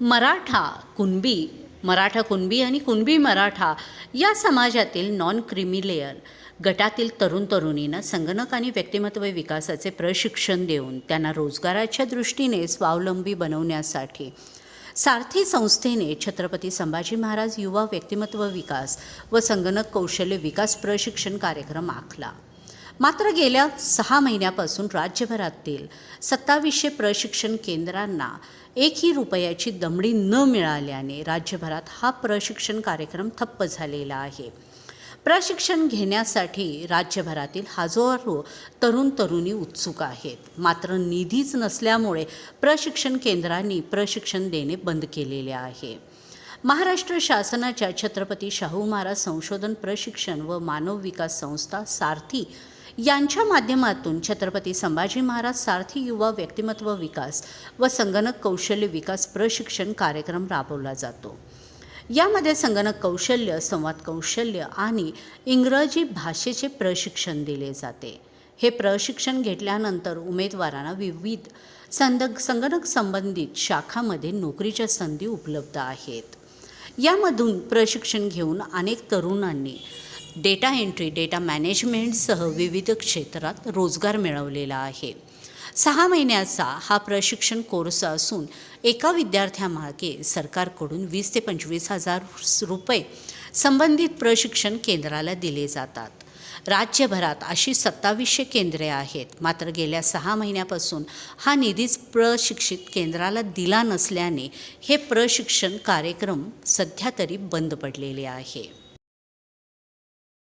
मराठा कुणबी मराठा कुणबी आणि कुणबी मराठा या समाजातील नॉन क्रिमिलेअर गटातील तरुण तरुणींना संगणक आणि व्यक्तिमत्व विकासाचे प्रशिक्षण देऊन त्यांना रोजगाराच्या दृष्टीने स्वावलंबी बनवण्यासाठी सारथी संस्थेने छत्रपती संभाजी महाराज युवा व्यक्तिमत्व विकास व संगणक कौशल्य विकास प्रशिक्षण कार्यक्रम आखला. मात्र गेल्या सहा महिन्यापासून राज्यभरातील सत्तावीसशे प्रशिक्षण केंद्रांना एकही रुपयाची दमडी न मिळाल्याने राज्यभरात हा प्रशिक्षण कार्यक्रम ठप्प झालेला आहे. प्रशिक्षण घेण्यासाठी राज्यभरातील हजारो तरुण तरुणी उत्सुक आहेत. मात्र निधीच नसल्यामुळे प्रशिक्षण केंद्रांनी प्रशिक्षण देणे बंद केलेले आहे. महाराष्ट्र शासनाच्या छत्रपती शाहू महाराज संशोधन प्रशिक्षण व मानव विकास संस्था सारथी यांच्या माध्यमातून छत्रपती संभाजी महाराज सारथी युवा व्यक्तिमत्व विकास व संगणक कौशल्य विकास प्रशिक्षण कार्यक्रम राबवला जातो. यामध्ये संगणक कौशल्य संवाद कौशल्य आणि इंग्रजी भाषेचे प्रशिक्षण दिले जाते. हे प्रशिक्षण घेतल्यानंतर उमेदवारांना विविध संद संगणक संबंधित शाखामध्ये नोकरीच्या संधी उपलब्ध आहेत. यामधून प्रशिक्षण घेऊन अनेक तरुणांनी डेटा एंट्री डेटा मॅनेजमेंटसह विविध क्षेत्रात रोजगार मिळवलेला आहे. सहा महिन्याचा हा प्रशिक्षण कोर्स असून एका विद्यार्थ्यामागे सरकारकडून वीस ते पंचवीस हजार रुपये संबंधित प्रशिक्षण केंद्राला दिले जातात. राज्यभरात अशी सत्तावीसशे केंद्रे आहेत. मात्र गेल्या सहा महिन्यापासून हा निधीच प्रशिक्षित केंद्राला दिला नसल्याने हे प्रशिक्षण कार्यक्रम सध्या तरी बंद पडलेले आहे.